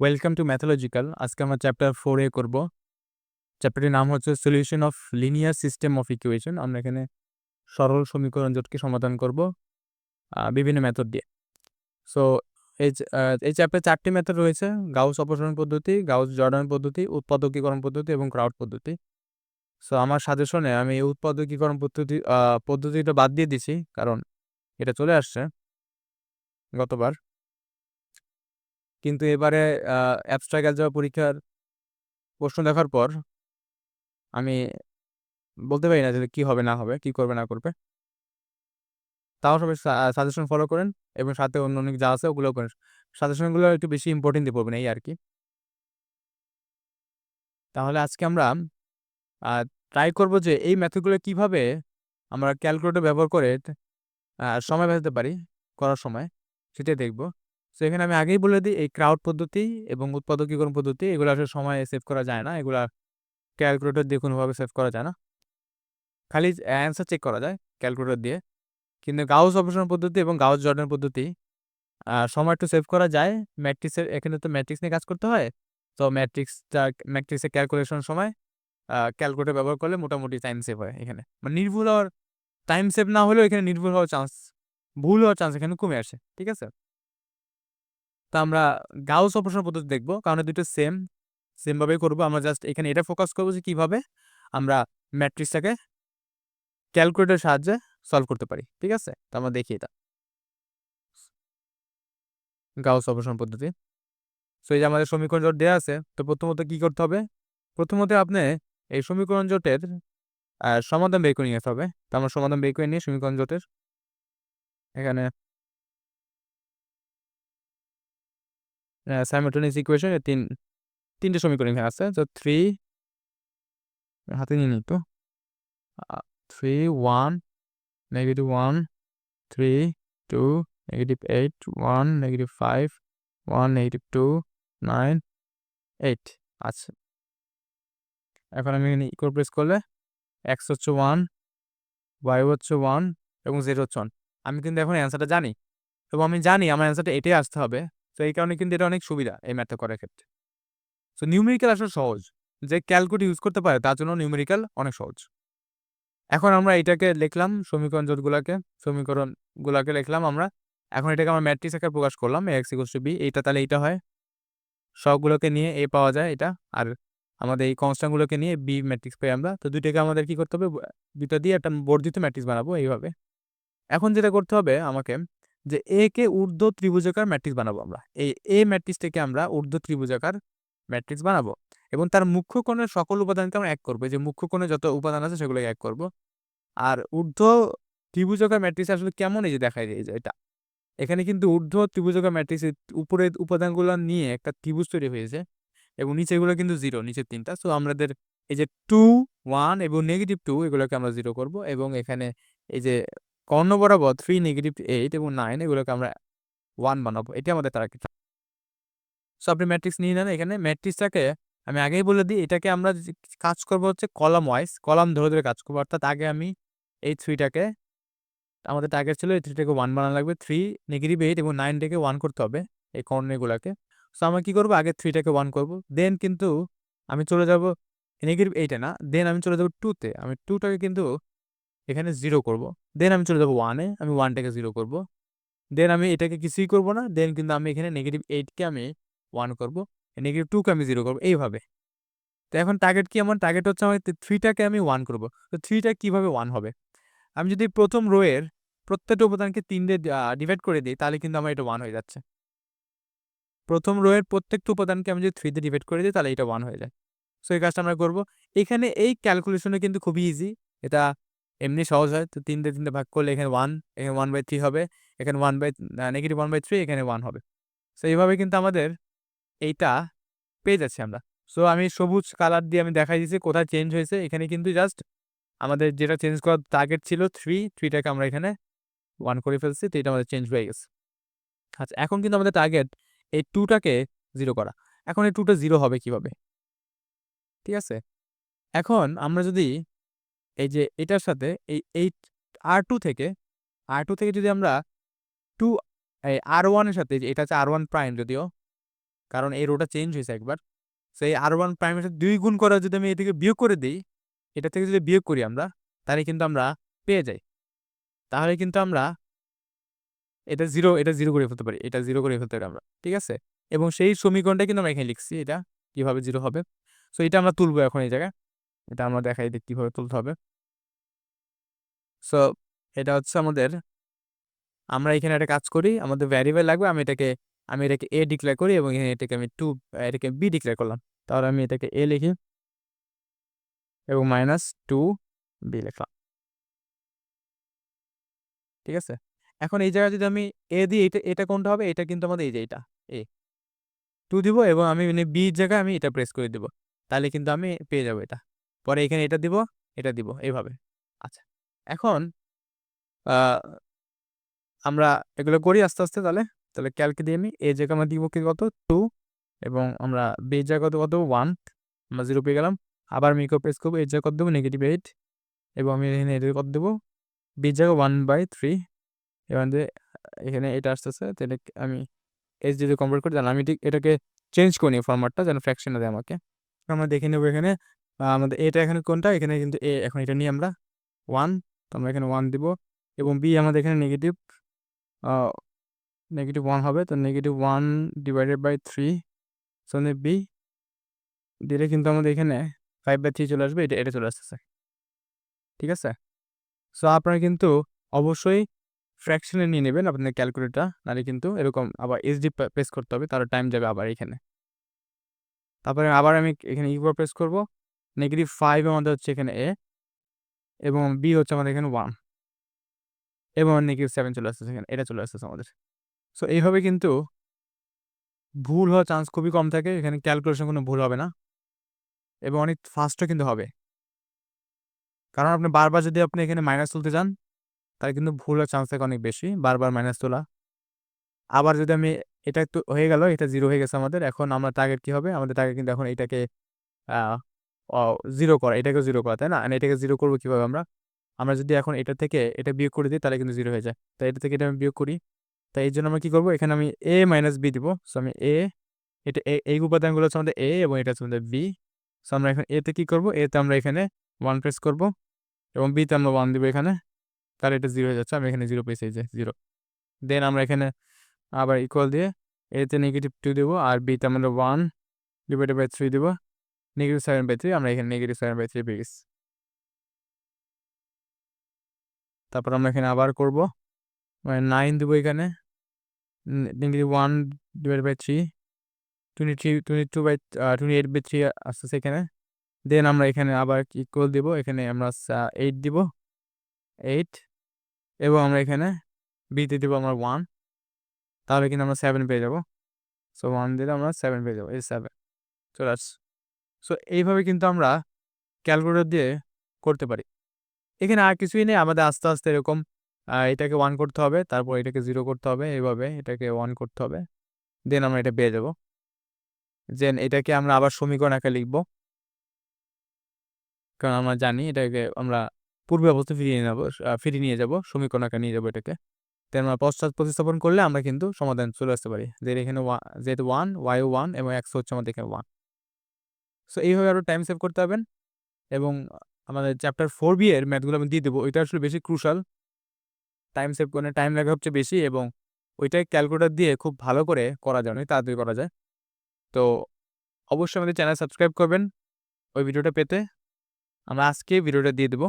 Welcome to Mathological আজকে আমরা chapter ফোরে করব। চ্যাপ্টারটির নাম হচ্ছে solution of linear system of equation আমরা এখানে সরল সমীকরণ জোটকে সমাধান করব বিভিন্ন মেথড দিয়ে। সো এই এই চ্যাপ্টারে চারটি মেথড রয়েছে। গাউস অপসারণ পদ্ধতি, গাউস জর্ডান পদ্ধতি, উৎপাদকীকরণ পদ্ধতি এবং ক্রাউড পদ্ধতি। সো আমার সাজেশনে আমি এই উৎপাদকীকরণ পদ্ধতি পদ্ধতিটা বাদ দিয়ে দিছি, কারণ এটা চলে আসছে গতবার। কিন্তু এবারে অ্যাবস্ট্রাক্ট অ্যালজেব্রা পরীক্ষার প্রশ্ন দেখার পর, আমি বলতে পারি না যে কী হবে, না হবে, কি করবে, না করবে। তাও সবাই সাজেশন ফলো করেন এবং সাথে অন্য অনেক যা আছে ওগুলো করেন। সাজেশনগুলো একটু বেশি ইম্পর্টেন্ট দিয়ে পড়বেন এই আর কি। তাহলে আজকে আমরা ট্রাই করব যে এই মেথডগুলো কীভাবে আমরা ক্যালকুলেটর ব্যবহার করে সময় বাঁচাতে পারি, করার সময়, সেটাই দেখব। তো এখানে আমি আগেই বলে দিই, এই ক্রাউড পদ্ধতি এবং উৎপাদকীকরণ পদ্ধতি, এগুলো আসলে সময় সেভ করা যায় না। এগুলা ক্যালকুলেটর দিয়ে কোনোভাবে সেভ করা যায় না। খালি অ্যান্সার চেক করা যায় ক্যালকুলেটর দিয়ে। কিন্তু গাউস অপারেশন পদ্ধতি এবং গাউস জর্ডান পদ্ধতি সময় একটু সেভ করা যায়। ম্যাট্রিক্সের এখানে তো ম্যাট্রিক্স নিয়ে কাজ করতে হয়। তো ম্যাট্রিক্সটা ম্যাট্রিক্সের ক্যালকুলেশন সময় ক্যালকুলেটর ব্যবহার করলে মোটামুটি টাইম সেভ হয় এখানে। মানে নির্ভুল হওয়ার টাইম সেভ না হলেও এখানে নির্ভুল হওয়ার চান্স ভুল হওয়ার চান্স এখানে কমে আসে, ঠিক আছে? তো আমরা গাউস অপারেশন পদ্ধতি দেখব। কারণ দুটো সেম সেমভাবেই করব। আমরা জাস্ট এখানে এটা ফোকাস করব যে কীভাবে আমরা ম্যাট্রিক্সটাকে ক্যালকুলেটরের সাহায্যে সলভ করতে পারি। ঠিক আছে? তো আমরা দেখি এটা। গাউস অপারেশন পদ্ধতি। সো এই যে আমাদের সমীকরণ জোট দেওয়া আছে, তো প্রথমত কি করতে হবে? প্রথমত আপনি এই সমীকরণ জোটের সমাধান বের করে নিয়ে যেতে হবে। তো আমরা সমাধান বের করে নিই সমীকরণ জোটের। এখানে সাইমেট্রনিক্স ইকুয়েশন তিন, তিনটে সমীকরণ এখানে আছে। তো থ্রি হাতে নিয়ে নিই তো। Three one negative one three two negative eight one negative five one negative two nine eight আচ্ছা। এখন আমি এখানে ইকুয়াল প্রেস করলে এক্স হচ্ছে ওয়ান ওয়াই হচ্ছে ওয়ান এবং জেড হচ্ছে ওয়ান আমি কিন্তু এখন অ্যান্সারটা জানি। এবং আমি জানি, আমার অ্যান্সারটা এটাই আসতে হবে। তো এই কারণে কিন্তু এটা অনেক সুবিধা এই ম্যাথটা করার ক্ষেত্রে। সো নিউমেরিক্যাল আসলে সহজ। যে ক্যালকুলেট ইউজ করতে পারে, তার জন্য নিউমেরিক্যাল অনেক সহজ। এখন আমরা এটাকে লিখলাম, সমীকরণ জোটগুলোকে সমীকরণগুলোকে লিখলাম আমরা। এখন এটাকে আমরা ম্যাট্রিক্স আকারে প্রকাশ করলাম A x equal to B এইটা তাহলে এইটা হয়। সবগুলোকে নিয়ে এ পাওয়া যায় এটা, আর আমাদের এই কনস্ট্যান্টগুলোকে নিয়ে বি ম্যাট্রিক্স পাই আমরা। তো দুইটাকে আমাদের কি করতে হবে? দুইটা দিয়ে একটা বর্ধিত ম্যাট্রিক্স বানাবো এইভাবে। এখন যেটা করতে হবে আমাকে যে এ কে ঊর্ধ্ব ত্রিভুজাকার ম্যাট্রিক্স বানাবো আমরা। এই এ ম্যাট্রিক্স থেকে আমরা ঊর্ধ্ব ত্রিভুজাকার ম্যাট্রিক্স বানাবো। এবং তার মুখ্য কোণের সকল উপাদানকে আমরা এক করব। যে মুখ্য কোণে যত উপাদান আছে সেগুলোকে এক করব। আর ঊর্ধ্ব ত্রিভুজাকার ম্যাট্রিক্স আসলে কেমন? এই যে দেখা যায় যে এটা। এখানে কিন্তু ঊর্ধ্ব ত্রিভুজাকার ম্যাট্রিক্সের উপরের উপাদানগুলো নিয়ে একটা ত্রিভুজ তৈরি হয়েছে। এবং নিচেগুলো কিন্তু জিরো নিচের তিনটা। সো আমাদের এই যে টু ওয়ান এবং নেগেটিভ টু এগুলোকে আমরা জিরো করব। এবং এখানে এই যে কর্ণ বরাবর থ্রি নেগেটিভ এইট এবং নাইন এগুলোকে আমরা ওয়ান বানাবো। এটা আমাদের তারা সো আপনি ম্যাট্রিক্স নিয়ে নেন এখানে। ম্যাট্রিক্সটাকে আমি আগেই বলে দিই, এটাকে আমরা কাজ করব হচ্ছে কলাম ওয়াইজ কলাম ধরে ধরে কাজ করব। অর্থাৎ আগে আমি এই থ্রিটাকে আমাদের টার্গেট ছিল এই থ্রিটাকে ওয়ান বানানো লাগবে। থ্রি নেগেটিভ এইট এবং নাইনটাকে ওয়ান করতে হবে এই কর্ণেগুলোকে। সো আমরা কী করব? আগে থ্রিটাকে ওয়ান করব। দেন কিন্তু আমি চলে যাব নেগেটিভ এইটে না। দেন আমি চলে যাব টুতে আমি টুটাকে কিন্তু এখানে জিরো করব। দেন আমি চলে যাব ওয়ানে আমি ওয়ানটাকে জিরো করব। দেন আমি এটাকে কিছুই করব না। দেন কিন্তু আমি এখানে নেগেটিভ এইটকে আমি ওয়ান করব। নেগেটিভ টুকে আমি জিরো করব। এইভাবে। তো এখন টার্গেট কি আমার টার্গেট হচ্ছে আমার থ্রিটাকে আমি ওয়ান করব। তো থ্রিটা কীভাবে ওয়ান হবে? আমি যদি প্রথম রোয়ের প্রত্যেকটা উপাদানকে তিন দিয়ে ডিভাইড করে দিই, তাহলে কিন্তু আমার এটা ওয়ান হয়ে যাচ্ছে। প্রথম রোয়ের প্রত্যেকটা উপাদানকে আমি যদি থ্রি দিয়ে ডিভাইড করে দিই, তাহলে এটা ওয়ান হয়ে যায়। সো এই কাজটা আমরা করব। এখানে এই ক্যালকুলেশনে কিন্তু খুবই ইজি এটা এমনি সহজ হয়। তো তিনটে তিনটে ভাগ করলে এখানে ওয়ান এখানে ওয়ান বাই থ্রি হবে। এখানে one by negative one by three এখানে ওয়ান হবে। সো এইভাবে কিন্তু আমাদের এইটা পেয়ে যাচ্ছি আমরা। সো আমি সবুজ কালার দিয়ে আমি দেখাই দিচ্ছি কোথায় চেঞ্জ হয়েছে। এখানে কিন্তু জাস্ট আমাদের যেটা চেঞ্জ করার টার্গেট ছিল থ্রি থ্রিটাকে আমরা এখানে ওয়ান করে ফেলছি। তো এটা আমাদের চেঞ্জ হয়ে গেছে। আচ্ছা এখন কিন্তু আমাদের টার্গেট এই টুটাকে জিরো করা। এখন এই টুটা জিরো হবে কীভাবে? ঠিক আছে? এখন আমরা যদি এই যে এটার সাথে এই এই আর টু থেকে আর টু থেকে যদি আমরা টু এই আর ওয়ানের সাথে এটা হচ্ছে আর ওয়ান প্রাইম যদিও, কারণ এই রোটা চেঞ্জ হয়েছে একবার সেই আর ওয়ান প্রাইমের সাথে দুই গুণ করা যদি আমি এটাকে বিয়োগ করে দিই, এটা থেকে যদি বিয়োগ করি আমরা, তাহলে কিন্তু আমরা পেয়ে যাই। তাহলে কিন্তু আমরা এটা জিরো এটা জিরো করে ফেলতে পারি, এটা জিরো করে ফেলতে পারি আমরা, ঠিক আছে? এবং সেই সমীকরণটা কিন্তু আমরা এখানে লিখছি, এটা কীভাবে জিরো হবে? সো এটা আমরা তুলবো এখন এই জায়গায়, এটা আমরা দেখাই কীভাবে তুলতে হবে। সো এটা হচ্ছে আমাদের, আমরা এখানে একটা কাজ করি, আমাদের ভ্যারিয়েবল লাগবে, আমি এটাকে আমি এটাকে এ ডিক্লেয়ার করি এবং এখানে এটাকে আমি টু এটাকে বি ডিক্লেয়ার করলাম। তাহলে আমি এটাকে এ লিখি এবং মাইনাস টু বি লিখলাম। ঠিক আছে? এখন এই জায়গায় যদি আমি এ দিই, এটা এটা কোনটা হবে? এটা কিন্তু আমাদের এই যে এটা এ টু দিব এবং আমি মানে বি জায়গায় আমি এটা প্রেস করে দিব। তাহলে কিন্তু আমি পেয়ে যাব এটা। পরে এখানে এটা দিব এটা দিব এইভাবে এখন আমরা এগুলো করি আস্তে আস্তে তাহলে। তাহলে ক্যালকে দিয়ে আমি এ জায়গা আমরা দিব কি কত? টু এবং আমরা বি জায়গা কত কত? ওয়ান আমরা জিরো পেয়ে গেলাম। আবার আমি প্রেস করব এর জায়গা কত দেবো? নেগেটিভ এইট এবং আমি এখানে এদের কত দেবো? বি জায়গা ওয়ান বাই থ্রি এবার এখানে এটা আসতেছে তাহলে আমি এস যদি কমপ্লিট করি, তাহলে আমি ঠিক এটাকে চেঞ্জ করি নিই ফরম্যাটটা যেন ফ্র্যাকশনে দেয় আমাকে। আমরা দেখে নেব এখানে আমাদের এটা এখানে কোনটা? এখানে কিন্তু এ এখন এটা নিয়ে আমরা। ওয়ান তো আমরা এখানে ওয়ান দিব এবং বি আমাদের এখানে নেগেটিভ নেগেটিভ ওয়ান হবে। তো negative one divided by three so B দিলে কিন্তু আমাদের এখানে ফাইভ বাই থ্রি চলে আসবে। এটা এটা চলে আসতেছে। ঠিক আছে? সো আপনারা কিন্তু অবশ্যই ফ্র্যাকশনে নিয়ে নেবেন আপনাদের ক্যালকুলেটার নাহলে কিন্তু এরকম আবার এসডি প্রেস করতে হবে তার টাইম যাবে আবার এখানে। তারপরে আবার আমি এখানে ইউবার প্রেস করব। নেগেটিভ ফাইভ আমাদের হচ্ছে এখানে এ এবং বি হচ্ছে আমাদের এখানে ওয়ান এবং নেগেটিভ সেভেন চলে আসতেছে এখানে, এটা চলে আসতেছে আমাদের। সো এইভাবে কিন্তু ভুল হওয়ার চান্স খুবই কম থাকে, এখানে ক্যালকুলেশন কোনো ভুল হবে না এবং অনেক ফাস্টও কিন্তু হবে। কারণ আপনি বারবার যদি আপনি এখানে মাইনাস তুলতে যান তাহলে কিন্তু ভুল হওয়ার চান্স থাকে অনেক বেশি, বারবার মাইনাস তোলা। আবার যদি আমি এটা একটু হয়ে গেল, এটা জিরো হয়ে গেছে আমাদের, এখন আমরা টার্গেট কী হবে? আমাদের টার্গেট কিন্তু এখন এটাকে জিরো করা এটাকে জিরো করা, তাই না? এটাকে জিরো করব কীভাবে আমরা? আমরা যদি এখন এটা থেকে এটা বিয়োগ করে দিই, তাহলে কিন্তু জিরো হয়ে যায়। তাই এটা থেকে এটা আমি বিয়োগ করি। তাই এই জন্য আমরা কী করব? এখানে আমি এ মাইনাস বি দিব। সো আমি এ এটা এই উপাদানগুলো হচ্ছে আমাদের এ এবং এটা হচ্ছে আমাদের বি সো আমরা এখন এতে কী করব? এতে আমরা এখানে ওয়ান প্রেস করব এবং বিতে আমরা ওয়ান দিব এখানে। তাহলে এটা জিরো হয়ে যাচ্ছে। আমি এখানে জিরো পেয়েছি যে জিরো দেন আমরা এখানে আবার ইকুয়াল দিয়ে এতে নেগেটিভ টু দেবো আর বিতে আমরা ওয়ান ডিভাইডেড বাই থ্রি দেবো। নেগেটিভ সেভেন বাই থ্রি আমরা এখানে নেগেটিভ সেভেন বাই থ্রি পেয়ে গেছি। তারপর আমরা এখানে আবার করব। মানে নাইন দেবো এখানে। Negative one divide by three twenty three twenty two by twenty eight by three আসতেছে এখানে। দেন আমরা এখানে আবার ইকুয়াল দিব। এখানে আমরা এইট দিব। এইট এবং আমরা এখানে বিতে দেবো আমরা ওয়ান তাহলে কিন্তু আমরা সেভেন পেয়ে যাব। সো ওয়ান দিলে আমরা সেভেন পেয়ে যাব। এই সেভেন চলে আসছে সো এইভাবে কিন্তু আমরা ক্যালকুলেটর দিয়ে করতে পারি। এখানে আর কিছুই নেই, আমাদের আস্তে আস্তে এরকম এটাকে ওয়ান করতে হবে, তারপর এটাকে জিরো করতে হবে, এইভাবে এটাকে ওয়ান করতে হবে দেন আমরা এটা পেয়ে যাব। দেন এটাকে আমরা আবার সমীকরণ আঁকে লিখব। কারণ আমরা জানি এটাকে আমরা পূর্বে অবস্থা ফিরিয়ে নেব ফিরিয়ে নিয়ে যাব, সমীকরণ আঁকা নিয়ে যাব এটাকে। দেন আমরা পশ্চাৎ প্রতিস্থাপন করলে আমরা কিন্তু সমাধান চলে আসতে পারি। যে এখানে ওয়া, যেহেতু ওয়ান ওয়াই ওয়ান এবং এক্স হচ্ছে আমাদের এখানে ওয়ান সো এইভাবে আরও টাইম সেভ করতে পারবেন এবং আমাদের চ্যাপ্টার ফোর বি এর ম্যাথগুলো আমি দিয়ে দেবো। ওইটা আসলে বেশি ক্রুশাল টাইম সেভ করে টাইম লাগা হচ্ছে বেশি এবং ওইটাই ক্যালকুলেটার দিয়ে খুব ভালো করে করা যায়, অনেক তাড়াতাড়ি করা যায়। তো, অবশ্যই আমাদের চ্যানেল সাবস্ক্রাইব করবেন। ওই ভিডিওটা পেতে। আমরা আজকে ভিডিওটা দিয়ে দেবো।